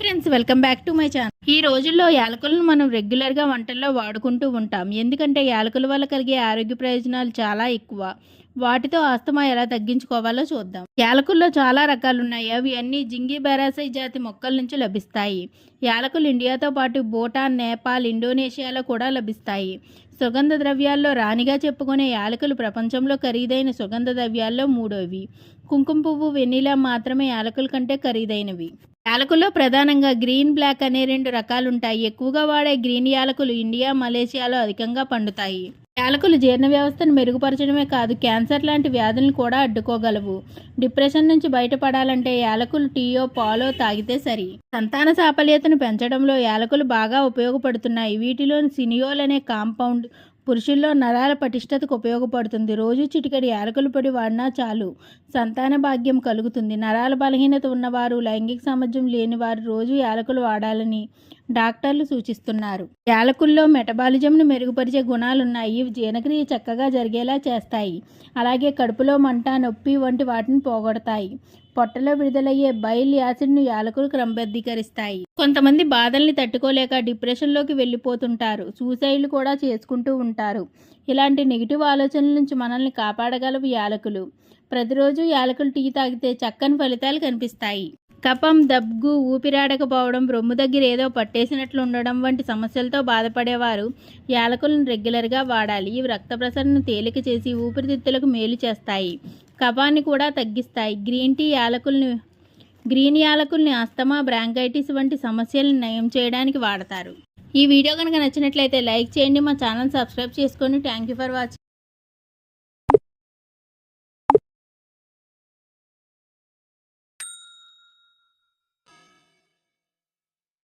Friends welcome back to my channel. ఈ రోజుల్లో యాలకులను మనం రెగ్యులర్గా వంటల్లో వాడుకుంటూ ఉంటాం. ఎందుకంటే యాలకుల వల్ల కలిగే ఆరోగ్య ప్రయోజనాలు చాలా ఎక్కువ. వాటితో ఆస్తమా ఎలా తగ్గించుకోవాలో చూద్దాం. యాలకుల్లో చాలా రకాలు ఉన్నాయి అవి అన్ని జింగి బెరాసై జాతి మొక్కల నుంచి లభిస్తాయి. యాలకులు ఇండియాతో పాటు భూటాన్ నేపాల్ ఇండోనేషియాలో కూడా లభిస్తాయి. సుగంధ ద్రవ్యాల్లో రాణిగా చెప్పుకునే యాలకులు ప్రపంచంలో ఖరీదైన సుగంధ ద్రవ్యాల్లో మూడోవి. కుంకుమ పువ్వు వెన్నీలా మాత్రమే యాలకుల కంటే ఖరీదైనవి. యాలకుల్లో ప్రధానంగా గ్రీన్ బ్లాక్ అనే రెండు రకాలుంటాయి. ఎక్కువగా వాడే గ్రీన్ యాలకులు ఇండియా మలేషియాలో అధికంగా పండుతాయి. యాలకులు జీర్ణ వ్యవస్థను మెరుగుపరచడమే కాదు క్యాన్సర్ లాంటి వ్యాధులను కూడా అడ్డుకోగలవు. డిప్రెషన్ నుంచి బయటపడాలంటే యాలకులు టీయో పాలో తాగితే సరి. సంతాన సాఫల్యతను పెంచడంలో యాలకులు బాగా ఉపయోగపడుతున్నాయి. వీటిలోని సినియోల్ అనే కాంపౌండ్ పురుషుల్లో నరాల పటిష్టతకు ఉపయోగపడుతుంది. రోజు చిటికడి యాలకుల పొడి వాడినా చాలు. సంతాన భాగ్యం కలుగుతుంది. నరాల బలహీనత ఉన్నవారు లైంగిక సామర్థ్యం లేనివారు రోజు యాలకులు వాడాలని డాక్టర్లు సూచిస్తున్నారు. యాలకుల్లో మెటబాలిజంను మెరుగుపరిచే గుణాలున్నాయి. ఇవి జీర్ణక్రియ చక్కగా జరిగేలా చేస్తాయి. అలాగే కడుపులో మంట నొప్పి వంటి వాటిని పోగొడతాయి. పొట్టలో విడుదలయ్యే బైల్ యాసిడ్ను యాలకులు క్రమబద్ధీకరిస్తాయి. కొంతమంది బాధల్ని తట్టుకోలేక డిప్రెషన్లోకి వెళ్ళిపోతుంటారు. సూసైడ్లు కూడా చేసుకుంటూ ఉంటారు. ఇలాంటి నెగిటివ్ ఆలోచనల నుంచి మనల్ని కాపాడగలవు యాలకులు. ప్రతిరోజు యాలకులు టీ తాగితే చక్కని ఫలితాలు కనిపిస్తాయి. కఫం దబ్గు ఊపిరాడకపోవడం రొమ్ము దగ్గర ఏదో పట్టేసినట్లు ఉండడం వంటి సమస్యలతో బాధపడేవారు యాలకులను రెగ్యులర్గా వాడాలి. ఇవి రక్త ప్రసరణను తేలిక చేసి ఊపిరితిత్తులకు మేలు చేస్తాయి. కపాన్ని కూడా తగ్గిస్తాయి. గ్రీన్ టీ యాలకుల్ని గ్రీన్ యాలకుల్ని అస్తమా బ్రాంకైటిస్ వంటి సమస్యలను నయం చేయడానికి వాడతారు. ఈ వీడియో కనుక నచ్చినట్లయితే లైక్ చేయండి. మా ఛానల్ సబ్స్క్రైబ్ చేసుకోండి థ్యాంక్ యూ ఫర్ వాచింగ్.